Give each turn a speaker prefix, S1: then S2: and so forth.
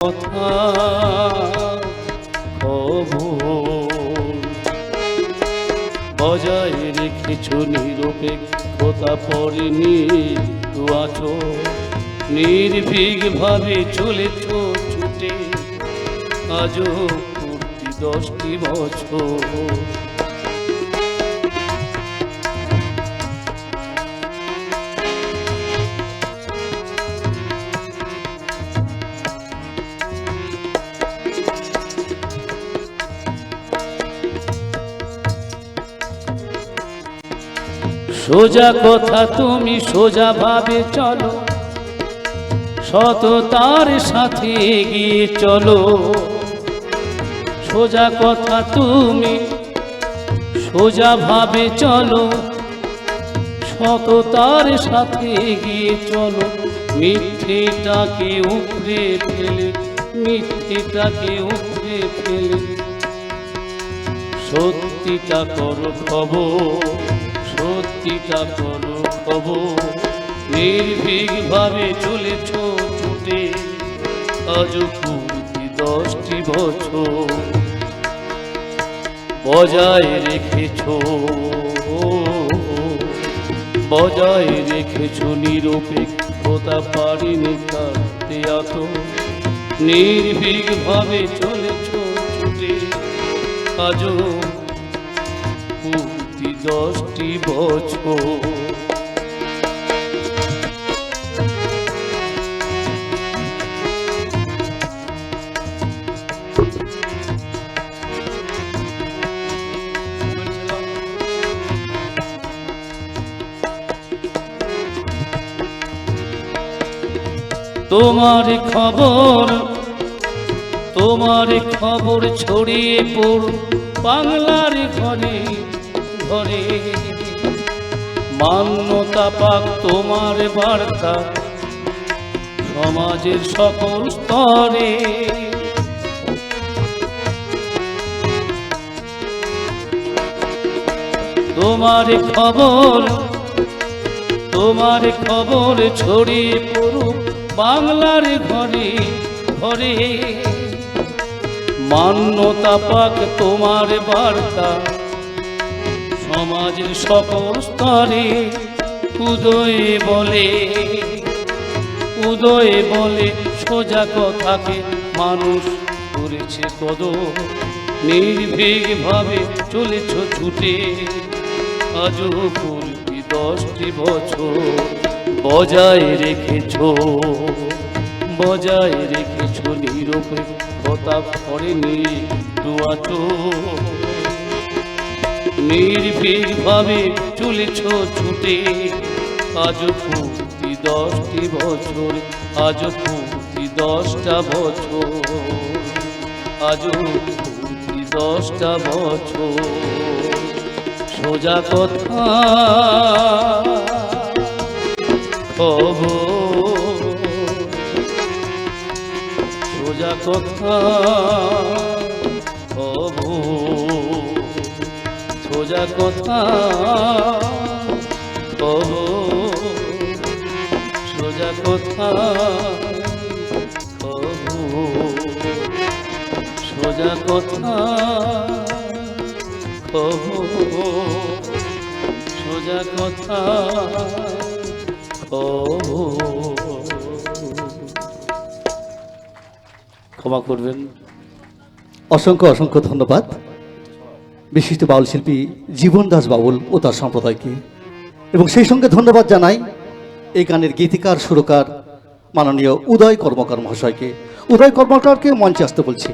S1: কথা বজায় রেখেছ নিরপেক্ষতা পড়েনি তু আছো নির্ভীক ভাবে চলেছ ছুটে আজও দশটি বছর। সোজা কথা তুমি সোজা ভাবে চলো। সততার সাথে এগিয়ে চলো। সোজা কথা তুমি সোজা ভাবে চলো। সততার সাথে এগিয়ে চলো। মিথ্যেটাকে উপড়ে ফেলে, মিথ্যেটাকে উপড়ে ফেলে। সত্যিটা করো খবর। সত্যিটা করো খবর নির্ভীক ভাবে চলেছ ছুটে। আজ পূর্তি দশটি বছর বজায় রেখেছ। বজায় রেখেছ নিরপেক্ষতা পারিনি কাটতে এত নির্ভীক ভাবে চলেছ ছুটে। পূর্তি দশটি বছর তোমার খবর তোমার খবর ছড়িয়ে পড় বাংলার ঘরে ঘরে মান্যতা পাক তোমার বার্তা সমাজের সকল স্তরে। তোমার খবর তোমার খবর ছড়িয়ে পড়ুক বাংলার ঘরে ঘরে। মান্যতা পাক তোমার বার্তা সমাজের সকল স্তরে উদয়ে বলে উদয়ে বলে সোজা কথাকে মানুষ করেছে কদ নির্ভীক ভাবে চলেছ ছুটে, আজও পূর্বি দশটি বছর বজায় রেখেছ বজায় রেখেছ নিরপেক্ষতা করেনি দুয়াটো নির্ভীক ভাবে চলেছ ছুটে। আজ পূর্তি দশটি বছর, আজ পূর্তি দশটা বছর। আজ পূর্তি দশটা বছর। সোজা কথা। খবর সোজা কথা। সোজা কথা। খবর সোজা কথা। সোজা কথা। খবর সোজা কথা। ক্ষমা করবেন।
S2: অসংখ্য অসংখ্য ধন্যবাদ। বিশিষ্ট বাউল শিল্পী জীবন দাস বাউল ও তার সম্প্রদায়কে। এবং সেই সঙ্গে ধন্যবাদ জানাই এই গানের গীতিকার, সুরকার, মাননীয় উদয় কর্মকার মহাশয়কে। উদয় কর্মকারকে মঞ্চে আসতে বলছি।